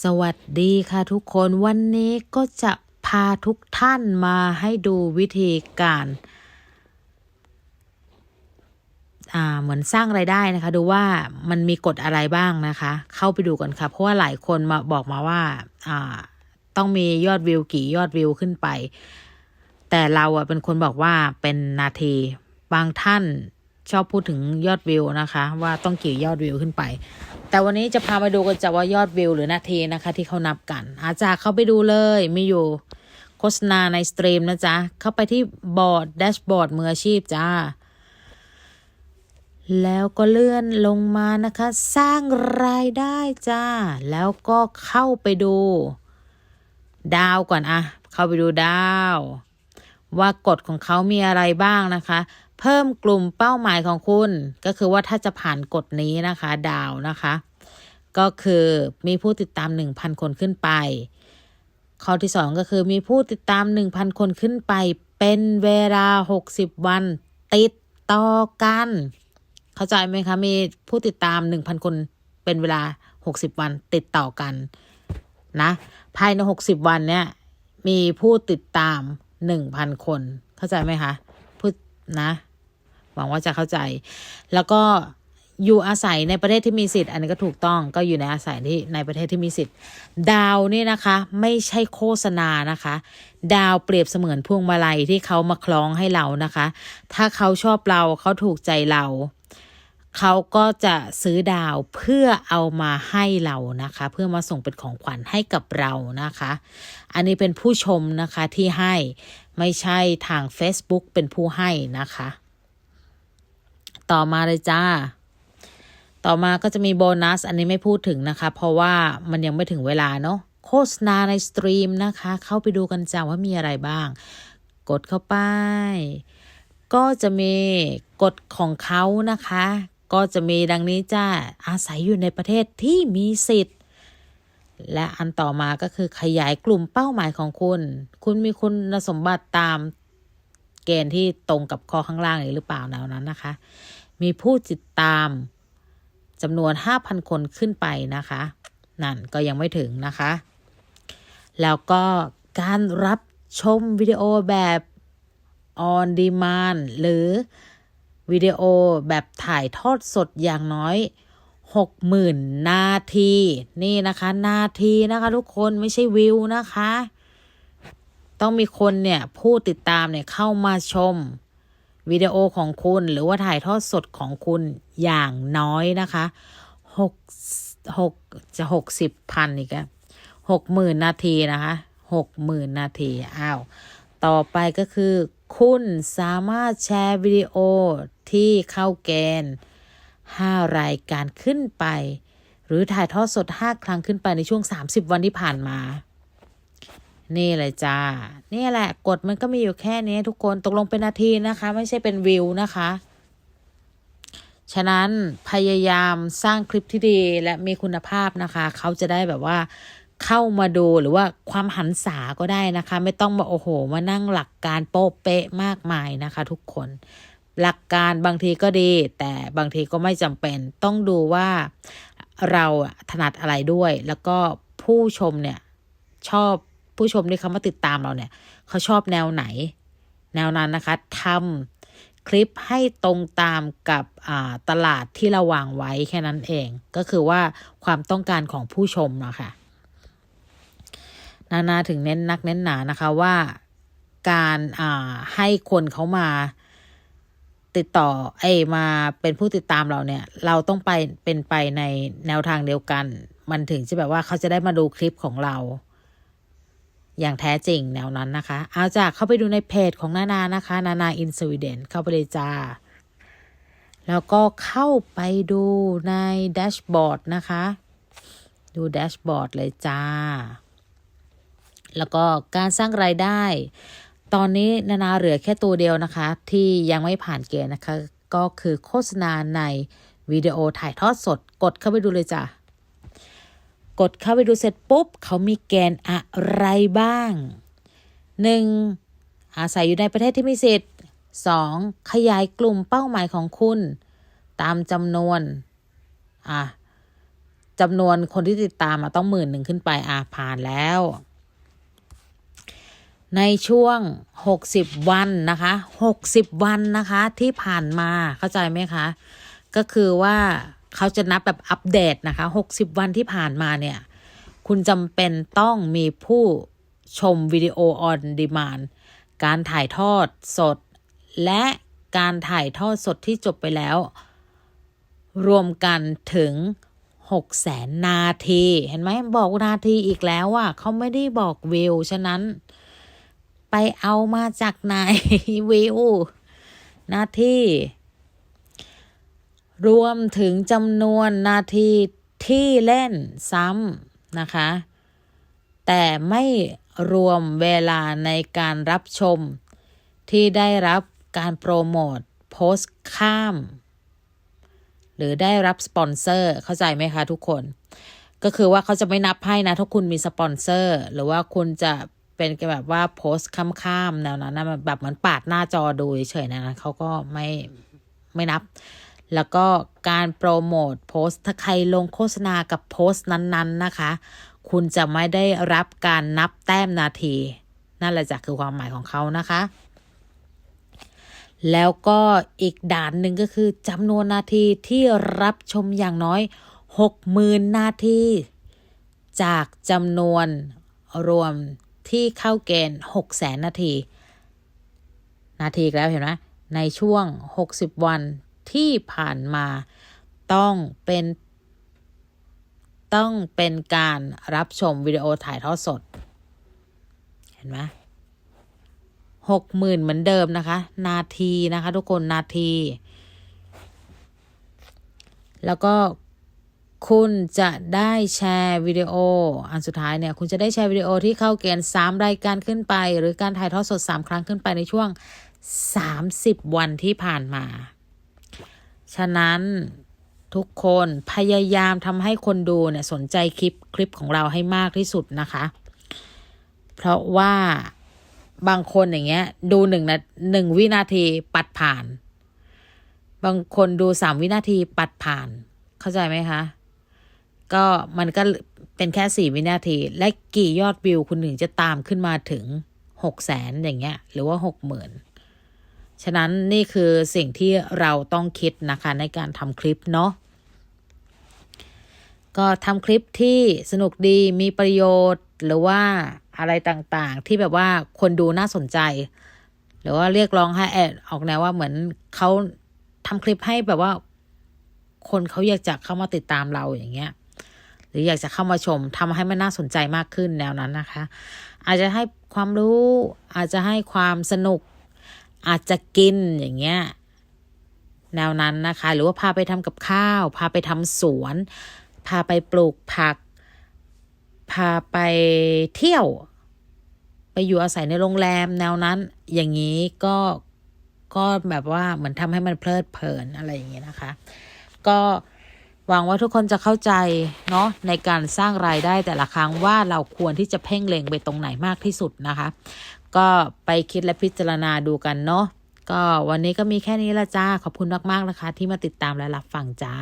สวัสดีค่ะทุกคนวันนี้ก็จะพาทุกท่านมาให้ดูวิธีการอ่าเหมือนสร้างไรายได้นะคะ ดูว่ามันมีกฎอะไรบ้างนะคะ เข้าไปดูกันค่ะ เพราะว่าหลายคนมาบอกมาว่าอ่าต้องมียอดวิวกี่ยอดวิวขึ้นไป แต่เราอะเป็นคนบอกว่าเป็นนาที บางท่าน ชอบพูดถึงยอดวิวนะคะ ว่าต้องกี่ยอดวิวขึ้นไป แต่วันนี้จะพามาดูกันจะว่ายอดวิวหรือนาทีนะคะ ที่เขานับกัน อาจารย์เข้าไปดูเลยมีอยู่โฆษณาในสตรีมนะจ๊ะ เข้าไปที่บอร์ดแดชบอร์ดมืออาชีพจ้า แล้วก็เลื่อนลงมานะคะ สร้างรายได้จ้า แล้วก็เข้าไปดู ดาวก่อนอะเข้าไปดูดาว ว่ากฎของเขามีอะไรบ้างนะคะ เพิ่มกลุ่มเป้าหมายของคุณ ก็คือว่าถ้าจะผ่านกฎนี้นะคะ ดาวนะคะ ก็คือมีผู้ติดตาม 1,000 คนขึ้นไป ข้อที่ 2 ก็คือมีผู้ติดตาม 1,000 คนขึ้นไป เป็นเวลา 60 วัน ติดต่อกัน เข้าใจไหมคะมีผู้ติดตาม 1,000 คนเป็นเวลา 60 วันติดต่อกันนะภายใน 60 วันเนี่ยมีผู้ติดตาม 1,000 คน เข้าใจไหมคะพูดนะ หวังว่าจะเข้าใจ แล้วก็อยู่อาศัยในประเทศที่มีสิทธิ์ อันนี้ก็ถูกต้องก็อยู่ในอาศัยที่ในประเทศที่มีสิทธิ์ ดาวนี่นะคะ ไม่ใช่โฆษณานะคะ ดาวเปรียบเสมือนพวงมาลัยที่เขามาคล้องให้เรานะคะ ถ้าเขาชอบเราเขาถูกใจเรา เขาก็จะซื้อดาวเพื่อเอามาให้เรานะคะ เพื่อมาส่งเป็นของขวัญให้กับเรานะคะ อันนี้เป็นผู้ชมนะคะที่ให้ไม่ใช่ทาง Facebook เป็นผู้ให้นะคะ ต่อมาเลยจ้า ต่อมาก็จะมีโบนัส อันนี้ไม่พูดถึงนะคะ เพราะว่ามันยังไม่ถึงเวลาเนาะโฆษณาในสตรีมนะคะ เข้าไปดูกันจ้าว่ามีอะไรบ้าง กดเข้าไป ก็จะมีกฎของเขานะคะ ก็จะมีดังนี้จ้าอาศัยอยู่ในประเทศที่มีสิทธิ์ และอันต่อมาก็คือขยายกลุ่มเป้าหมายของคุณ คุณมีคุณสมบัติตามเกณฑ์ที่ตรงกับข้อข้างล่างหรือเปล่าแนวนั้นนะคะ มีผู้ติดตามจำนวน 5,000 คนขึ้นไปนะคะ นั่นก็ยังไม่ถึงนะคะ แล้วก็การรับชมวิดีโอแบบ on demand หรือวิดีโอแบบถ่ายทอดสดอย่างน้อย 60,000 นาที นี่นะคะ นาทีนะคะทุกคนไม่ใช่วิวนะคะ ต้องมีคนเนี่ย ผู้ติดตามเนี่ยเข้ามาชม วิดีโอของคุณหรือว่าถ่ายทอดสดของคุณอย่างน้อยนะคะหกหกจะหกสิบพันอีกอะหกหมื่นนาทีนะคะหกหมื่นนาทีอ้าวต่อไปก็คือ คุณสามารถแชร์วิดีโอที่เข้าเกณฑ์5รายการขึ้นไป หรือถ่ายทอดสด5ครั้งขึ้นไปในช่วง30วันที่ผ่านมา นี่เลยจ้า นี่แหละกฎมันก็มีอยู่แค่นี้ทุกคนตกลงเป็นนาทีนะคะ ไม่ใช่เป็นวิวนะคะ ฉะนั้นพยายามสร้างคลิปที่ดีและมีคุณภาพนะคะ เขาจะได้แบบว่าเข้ามาดูหรือว่าความหันษาก็ได้นะคะ ไม่ต้องมาโอ้โห มานั่งหลักการโป๊ะเป๊ะมากมายนะคะ ทุกคน หลักการบางทีก็ดี แต่บางทีก็ไม่จำเป็น ต้องดูว่าเราถนัดอะไรด้วย แล้วก็ผู้ชมเนี่ยชอบ ผู้ชมที่เขามาติดตามเราเนี่ย เขาชอบแนวไหน แนวนั้นนะคะทำคลิปให้ตรงตามกับตลาดที่เราวางไว้แค่นั้นเอง ก็คือว่าความต้องการของผู้ชมนะคะนานาถึงเน้นนักเน้นหนานะคะว่าการให้คนเขามาติดต่อไอ้มาเป็นผู้ติดตามเราเนี่ย เราต้องไปเป็นไปในแนวทางเดียวกัน มันถึงจะแบบว่าเขาจะได้มาดูคลิปของเรา อย่างแท้จริงแนวนั้นนะคะ เอาจากเข้าไปดูในเพจของนานานะคะ นานาอินสวีเดนเข้าไปเลยจ้า แล้วก็เข้าไปดูในแดชบอร์ดนะคะ ดูแดชบอร์ดเลยจ้า แล้วก็การสร้างรายได้ ตอนนี้นานาเหลือแค่ตัวเดียวนะคะ ที่ยังไม่ผ่านเกณฑ์นะคะ ก็คือโฆษณาในวิดีโอถ่ายทอดสด กดเข้าไปดูเลยจ้ะ กดเข้าไปดูเสร็จปุ๊บ เขามีแกนอะไรบ้าง 1. อาศัยอยู่ในประเทศที่มีสิทธิ์ 2. ขยายกลุ่มเป้าหมายของคุณ ตามจำนวนอะจำนวนคนที่ติดตามมาต้องหมื่นหนึ่งขึ้นไปอะผ่านแล้ว ในช่วง 60 วันนะคะ 60 วันนะคะที่ผ่านมาเข้าใจไหมคะ ก็คือว่า เขาจะนับแบบอัปเดตนะคะ 60 วันที่ผ่านมาเนี่ย คุณจำเป็นต้องมีผู้ชมวิดีโอออนดีมานการถ่ายทอดสด และการถ่ายทอดสดที่จบไปแล้ว รวมกันถึง6แสนนาที เห็นไหมบอกนาทีอีกแล้วว่าเขาไม่ได้บอกวิว ฉะนั้น ไปเอามาจากไหนวิว นาที รวมถึงจำนวนนาทีที่เล่นซ้ำนะคะ แต่ไม่รวมเวลาในการรับชม ที่ได้รับการโปรโมทโพสต์ข้าม หรือได้รับสปอนเซอร์เข้าใจไหมคะทุกคน ก็คือว่าเขาจะไม่นับให้นะ ถ้าคุณมีสปอนเซอร์ หรือว่าคุณจะเป็นแบบว่าโพสต์ข้ามๆแนวนั้นนะแบบเหมือนปาดหน้าจอดูเฉยๆนะเขาก็ไม่ไม่นับ แล้วก็การโปรโมทโพสต์ถ้าใครลงโฆษณากับโพสต์นั้นๆนะคะ คุณจะไม่ได้รับการนับแต้มนาที นั่นแหละจะคือความหมายของเขานะคะ แล้วก็อีกด่านหนึ่งก็คือจำนวนนาทีที่รับชมอย่างน้อย 60,000 นาที จากจำนวนรวมที่เข้าเกณฑ์6แสนนาที นาทีแล้วเห็นไหมในช่วง 60 วัน ที่ผ่านมา ต้องเป็นต้องเป็นการรับชมวิดีโอถ่ายทอดสด เห็นไหมหกหมื่นเหมือนเดิมนะคะ นาทีนะคะ ทุกคนนาที แล้วก็คุณจะได้แชร์วิดีโอ อันสุดท้ายเนี่ย คุณจะได้แชร์วิดีโอที่เข้าเกณฑ์3รายการขึ้นไป หรือการถ่ายทอดสด 3 ครั้งขึ้นไปในช่วง 30 วันที่ผ่านมา ฉะนั้นทุกคนพยายามทำให้คนดูเนี่ยสนใจคลิปคลิปของเราให้มากที่สุดนะคะ เพราะว่าบางคนอย่างเงี้ย ดูหนึ่งนะหนึ่งวินาทีปัดผ่าน บางคนดูสามวินาทีปัดผ่าน เข้าใจไหมคะ ก็มันก็เป็นแค่สี่วินาที และกี่ยอดวิวคุณถึงจะตามขึ้นมาถึงหกแสนอย่างเงี้ย หรือว่าหกหมื่น ฉะนั้นนี่คือสิ่งที่เราต้องคิดนะคะในการทำคลิปเนาะก็ทำคลิปที่สนุกดีมีประโยชน์ หรือว่าอะไรต่างๆ ที่แบบว่าคนดูน่าสนใจ หรือว่าเรียกร้องให้แอดออกแนวว่าเหมือนเขาทำคลิปให้แบบว่า คนเขาอยากจะเข้ามาติดตามเราอย่างเงี้ย หรืออยากจะเข้ามาชมทำให้มันน่าสนใจมากขึ้นแนวนั้นนะคะ อาจจะให้ความรู้อาจจะให้ความสนุก อาจจะกินอย่างเงี้ยแนวนั้นนะคะ หรือว่าพาไปทำกับข้าว พาไปทำสวน พาไปปลูกผัก พาไปเที่ยว ไปอยู่อาศัยในโรงแรมแนวนั้น อย่างนี้ก็ก็แบบว่าเหมือนทำให้มันเพลิดเพลินอะไรอย่างเงี้ยนะคะ ก็หวังว่าทุกคนจะเข้าใจเนาะในการสร้างรายได้แต่ละครั้งว่าเราควรที่จะเพ่งเล็งไปตรงไหนมากที่สุดนะคะ ก็ไปคิดและพิจารณาดูกันเนาะก็วันนี้ก็มีแค่นี้ละจ้า ขอบคุณมากๆนะคะ ที่มาติดตามและรับฟังจ้า